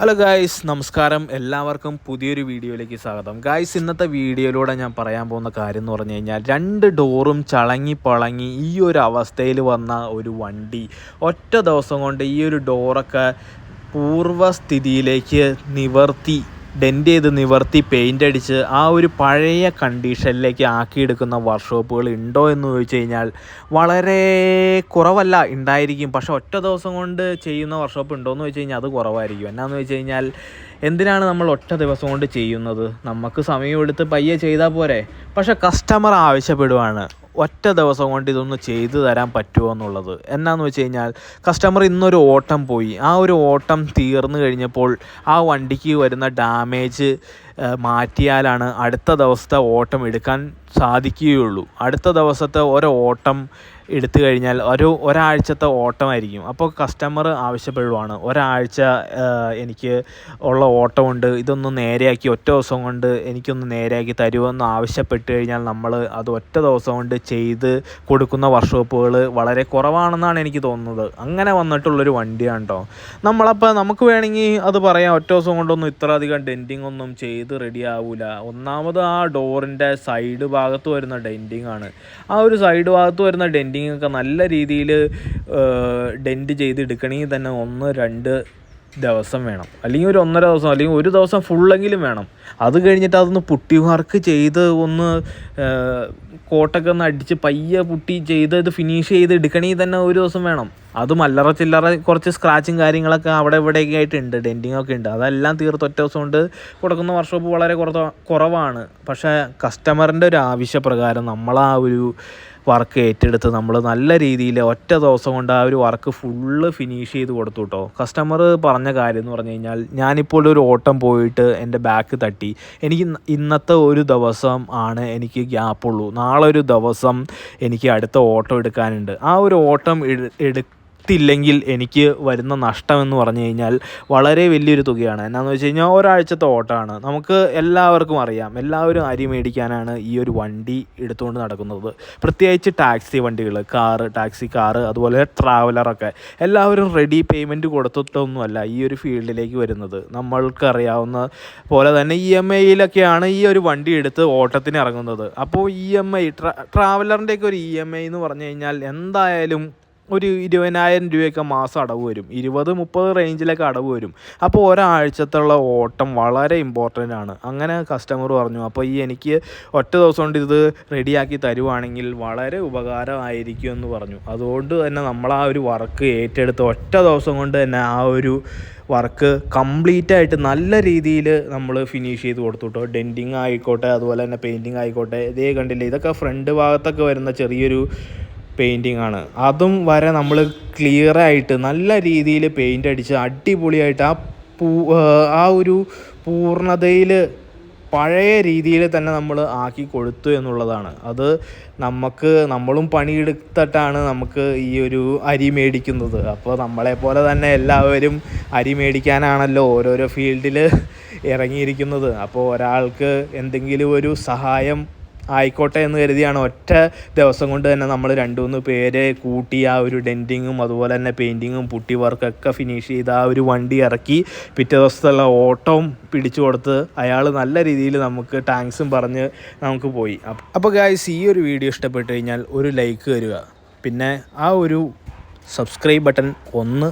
Hello guys നമസ്കാരം. എല്ലാവർക്കും പുതിയൊരു വീഡിയോയിലേക്ക് സ്വാഗതം. ഗായ്സ് ഇന്നത്തെ വീഡിയോയിലൂടെ ഞാൻ പറയാൻ പോകുന്ന കാര്യം എന്ന് പറഞ്ഞു കഴിഞ്ഞാൽ രണ്ട് ഡോറും ചളങ്ങി പളങ്ങി ഈ ഒരു അവസ്ഥയിൽ വന്ന ഒരു വണ്ടി. ഒറ്റ ദിവസം കൊണ്ട് ഈ ഒരു ഡോറൊക്കെ പൂർവസ്ഥിതിയിലേക്ക് നിവർത്തി. ഡെന്റ് ചെയ്ത് നിവർത്തി പെയിന്റ് അടിച്ച് ആ ഒരു പഴയ കണ്ടീഷനിലേക്ക് ആക്കിയെടുക്കുന്ന വർക്ക്ഷോപ്പുകൾ ഉണ്ടോ എന്ന് ചോദിച്ചു കഴിഞ്ഞാൽ വളരെ കുറവല്ല ഉണ്ടായിരിക്കും. പക്ഷേ ഒറ്റ ദിവസം കൊണ്ട് ചെയ്യുന്ന വർക്ക്ഷോപ്പ് ഉണ്ടോ എന്ന് ചോദിച്ചു കഴിഞ്ഞാൽ അത് കുറവായിരിക്കും. എന്നാന്ന് വെച്ച് കഴിഞ്ഞാൽ എന്തിനാണ് നമ്മൾ ഒറ്റ ദിവസം കൊണ്ട് ചെയ്യുന്നത്? നമുക്ക് സമയമെടുത്ത് പയ്യെ ചെയ്താൽ പോരെ. പക്ഷേ കസ്റ്റമർ ആവശ്യപ്പെടുവാണ്. ഒറ്റ ദിവസം കൊണ്ട് ഇതൊന്ന് ചെയ്തു തരാൻ പറ്റുമോ എന്നുള്ളത്. എന്നാന്ന് വെച്ച് കഴിഞ്ഞാൽ കസ്റ്റമർ ഇന്നൊരു ഓട്ടം പോയി. ആ ഒരു ഓട്ടം തീർന്നു കഴിഞ്ഞപ്പോൾ ആ വണ്ടിക്ക് വരുന്ന ഡാമേജ് മാറ്റിയാലാണ് അടുത്ത ദിവസത്തെ ഓട്ടം എടുക്കാൻ സാധിക്കുകയുള്ളൂ. അടുത്ത ദിവസത്തെ ഒരു ഓട്ടം എടുത്തു കഴിഞ്ഞാൽ ഒരു ഒരാഴ്ചത്തെ ഓട്ടമായിരിക്കും. അപ്പോൾ കസ്റ്റമർ ആവശ്യപ്പെടുവാണ്. ഒരാഴ്ച എനിക്ക് ഉള്ള ഓട്ടമുണ്ട് ഇതൊന്ന് നേരെയാക്കി ഒറ്റ ദിവസം കൊണ്ട് എനിക്കൊന്ന് നേരെയാക്കി തരുമെന്ന് ആവശ്യപ്പെട്ട് കഴിഞ്ഞാൽ നമ്മൾ അത് ഒറ്റ ദിവസം കൊണ്ട് ചെയ്ത് കൊടുക്കുന്ന വർക്ക്ഷോപ്പുകൾ വളരെ കുറവാണെന്നാണ് എനിക്ക് തോന്നുന്നത്. അങ്ങനെ വന്നിട്ടുള്ളൊരു വണ്ടിയാണ് കേട്ടോ നമ്മളപ്പോൾ നമുക്ക് വേണമെങ്കിൽ അത് പറയാം ഒറ്റ ദിവസം കൊണ്ടൊന്നും ഇത്ര അധികം ഡെന്റിങ് ഒന്നും ചെയ്ത് റെഡി ആവില്ല ഒന്നാമത് ആ ഡോറിന്റെ സൈഡ് ഭാഗത്ത് വരുന്ന ഡെന്റിങ് ആണ്. ആ ഒരു സൈഡ് ഭാഗത്ത് വരുന്ന ഡെന്റിങ് ഒക്കെ നല്ല രീതിയിൽ ഡെന്റ് ചെയ്തെടുക്കണമെങ്കിൽ തന്നെ ഒന്ന് രണ്ട് ദിവസം വേണം. അല്ലെങ്കിൽ ഒരു ഒന്നര ദിവസം അല്ലെങ്കിൽ ഒരു ദിവസം ഫുള്ളെങ്കിലും വേണം. അത് കഴിഞ്ഞിട്ട് അതൊന്ന് പുട്ടി വർക്ക് ചെയ്ത് ഒന്ന് കോട്ടൊക്കെ ഒന്ന് അടിച്ച് പയ്യെ പുട്ടി ചെയ്ത് ഇത് ഫിനിഷ് ചെയ്ത് എടുക്കണമെങ്കിൽ തന്നെ ഒരു ദിവസം വേണം. അതും അല്ലറ ചില്ലറ കുറച്ച് സ്ക്രാച്ചും കാര്യങ്ങളൊക്കെ അവിടെ ഇവിടെയൊക്കെ ആയിട്ടുണ്ട് ഡെന്റിങ് ഒക്കെ ഉണ്ട്. അതെല്ലാം തീർത്ത് ഒറ്റ ദിവസം കൊണ്ട് കൊടുക്കുന്ന വർക്ക്ഷോപ്പ് വളരെ കുറവാണ്. പക്ഷേ കസ്റ്റമറിന്റെ ഒരു ആവശ്യപ്രകാരം നമ്മൾ ആ ഒരു വർക്ക് ഏറ്റെടുത്ത് നമ്മൾ നല്ല രീതിയിൽ ഒറ്റ ദിവസം കൊണ്ട് ആ ഒരു വർക്ക് ഫുള്ള് ഫിനിഷ് ചെയ്ത് കൊടുത്തു കേട്ടോ കസ്റ്റമർ പറഞ്ഞ കാര്യം എന്ന് പറഞ്ഞു കഴിഞ്ഞാൽ ഞാനിപ്പോൾ ഒരു ഓട്ടം പോയിട്ട് എന്റെ ബാക്ക് തട്ടി. എനിക്ക് ഇന്നത്തെ ഒരു ദിവസം ആണ് എനിക്ക് ഗ്യാപ്പുള്ളൂ നാളെ ഒരു ദിവസം എനിക്ക് അടുത്ത ഓട്ടം എടുക്കാനുണ്ട്. ആ ഒരു ഓട്ടം എടു ത്തില്ലെങ്കിൽ എനിക്ക് വരുന്ന നഷ്ടം എന്ന് പറഞ്ഞു കഴിഞ്ഞാൽ വളരെ വലിയൊരു തുകയാണ്. എന്നാന്ന് വെച്ച് കഴിഞ്ഞാൽ ഒരാഴ്ചത്തെ ഓട്ടമാണ്. നമുക്ക് എല്ലാവർക്കും അറിയാം. എല്ലാവരും അരി മേടിക്കാനാണ് ഈ ഒരു വണ്ടി എടുത്തുകൊണ്ട് നടക്കുന്നത്. പ്രത്യേകിച്ച് ടാക്സി വണ്ടികൾ കാറ് ടാക്സി കാറ് അതുപോലെ ട്രാവലറൊക്കെ എല്ലാവരും റെഡി പേയ്മെന്റ് കൊടുത്തിട്ടൊന്നുമല്ല ഈ ഒരു ഫീൽഡിലേക്ക് വരുന്നത്. നമ്മൾക്കറിയാവുന്ന പോലെ തന്നെ ഇ എം ഐയിലൊക്കെയാണ് ഈ ഒരു വണ്ടി എടുത്ത് ഓട്ടത്തിന് ഇറങ്ങുന്നത്. അപ്പോൾ ഇ എം ഐ ട്രാ ട്രാവലറിന്റെയൊക്കെ ഒരു ഇ എം ഐ എന്ന് പറഞ്ഞു കഴിഞ്ഞാൽ എന്തായാലും ഒരു ഇരുപതിനായിരം രൂപയൊക്കെ മാസം അടവ് വരും. ഇരുപത് മുപ്പത് റേഞ്ചിലൊക്കെ അടവ് വരും. അപ്പോൾ ഒരാഴ്ചത്തുള്ള ഓട്ടം വളരെ ഇമ്പോർട്ടന്റ് ആണ്. അങ്ങനെ കസ്റ്റമർ പറഞ്ഞു അപ്പോൾ ഈ എനിക്ക് ഒറ്റ ദിവസം കൊണ്ട് ഇത് റെഡിയാക്കി തരുവാണെങ്കിൽ വളരെ ഉപകാരമായിരിക്കും എന്ന് പറഞ്ഞു. അതുകൊണ്ട് തന്നെ നമ്മൾ ആ ഒരു വർക്ക് ഏറ്റെടുത്ത് ഒറ്റ ദിവസം കൊണ്ട് തന്നെ ആ ഒരു വർക്ക് കംപ്ലീറ്റ് ആയിട്ട് നല്ല രീതിയിൽ നമ്മൾ ഫിനിഷ് ചെയ്ത് കൊടുത്തു കേട്ടോ ഡെന്റിങ് ആയിക്കോട്ടെ അതുപോലെ തന്നെ പെയിന്റിങ് ആയിക്കോട്ടെ ഇതേ കണ്ടില്ലേ? ഇതൊക്കെ ഫ്രണ്ട് ഭാഗത്തൊക്കെ വരുന്ന ചെറിയൊരു പെയിന്റിങ് ആണ്. അതും വരെ നമ്മൾ ക്ലിയറായിട്ട് നല്ല രീതിയിൽ പെയിന്റ് അടിച്ച് അടിപൊളിയായിട്ട് ആ പൂ ആ ഒരു പൂർണതയിൽ പഴയ രീതിയിൽ തന്നെ നമ്മൾ ആക്കി കൊടുത്തു എന്നുള്ളതാണ്. അത് നമുക്ക് നമ്മളും പണിയെടുത്തിട്ടാണ് നമുക്ക് ഈ ഒരു അരി മേടിക്കുന്നത്. അപ്പോൾ നമ്മളെപ്പോലെ തന്നെ എല്ലാവരും അരി മേടിക്കാനാണല്ലോ ഓരോരോ ഫീൽഡിൽ ഇറങ്ങിയിരിക്കുന്നത്. അപ്പോൾ ഒരാൾക്ക് എന്തെങ്കിലും ഒരു സഹായം ആയിക്കോട്ടെ എന്ന് കരുതിയാണ്. ഒറ്റ ദിവസം കൊണ്ട് തന്നെ നമ്മൾ രണ്ട് മൂന്ന് പേരെ കൂട്ടി ആ ഒരു ഡെന്റിങ്ങും അതുപോലെ തന്നെ പെയിന്റിങ്ങും പുട്ടി വർക്കൊക്കെ ഫിനിഷ് ചെയ്ത് ആ ഒരു വണ്ടി ഇറക്കി പിറ്റേ ദിവസത്തുള്ള ഓട്ടവും പിടിച്ചു കൊടുത്ത് അയാൾ നല്ല രീതിയിൽ നമുക്ക് ടാങ്ക്സും പറഞ്ഞ് നമുക്ക് പോയി. അപ്പോൾ ഗായ്സ് ഈ ഒരു വീഡിയോ ഇഷ്ടപ്പെട്ട് കഴിഞ്ഞാൽ ഒരു ലൈക്ക് തരിക. പിന്നെ ആ ഒരു സബ്സ്ക്രൈബ് ബട്ടൺ ഒന്ന്